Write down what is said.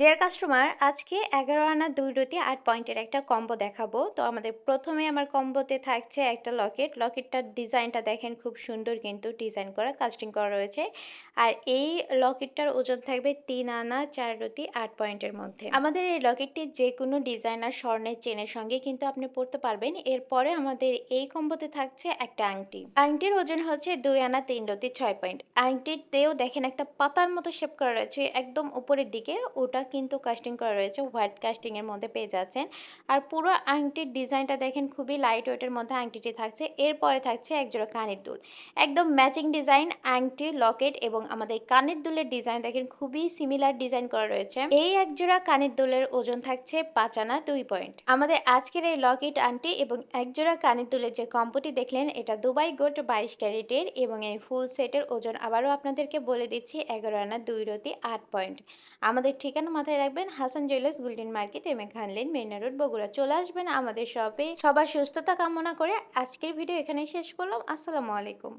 Deer customer আজকে এগারো আনা দুই রুটি আট পয়েন্টের একটা কম্বো দেখাবো। তো আমাদের প্রথমে আমার কম্বোতে থাকছে একটা লকেট লকেটটার ডিজাইনটা দেখেন খুব সুন্দর কিন্তু ডিজাইন করা কাস্টিং করা রয়েছে। আর এই লকেটটার ওজন থাকবে তিন আনা চার রুটি আট পয়েন্টের মধ্যে। আমাদের এই লকেটটি যে কোনো ডিজাইনার স্বর্ণের চেনের সঙ্গে কিন্তু আপনি পড়তে পারবেন। এরপরে আমাদের এই কম্বোতে থাকছে একটা আংটি। আংটির ওজন হচ্ছে দুই আনা তিন রুটি ছয় পয়েন্ট। আংটিতেও দেখেন একটা পাতার মতো শেপ করা রয়েছে, একদম উপরের দিকে। ওটা কিন্তু কাস্টিং করা রয়েছে হোয়াইট কাস্টিংয়ের মধ্যে পেয়ে যাচ্ছেন। আর পুরো আংটির ডিজাইনটা দেখেন খুবই লাইট ওয়েটের মধ্যে আংটিটি থাকছে। এরপরে থাকছে একজোড়া কানের দুল। একদম ম্যাচিং ডিজাইন আংটি লকেট এবং আমাদের কানের দুলের ডিজাইন দেখেন খুবই সিমিলার ডিজাইন করা রয়েছে। এই একজোড়া কানের দুলের ওজন থাকছে পাঁচ আনা দুই পয়েন্ট আমাদের আজকের এই লকেট আংটি এবং একজোড়া কানের দুলের যে কম্পোটি দেখলেন, এটা দুবাই গোট বাইশ ক্যারেটের এবং এই ফুল সেটের ওজন আবারও আপনাদেরকে বলে দিচ্ছি, এগারো আনা দুই রতি আট পয়েন্ট আমাদের ঠিকানা মাথায় রাখবেন, Hasan Jewellers Golden Market, M A খানলেন মেনা রোড, বগুড়া। চলে আসবেন আমাদের শপে। সবার সুস্থতা কামনা করে আজকের ভিডিও এখানেই শেষ করলাম। আসসালামু আলাইকুম।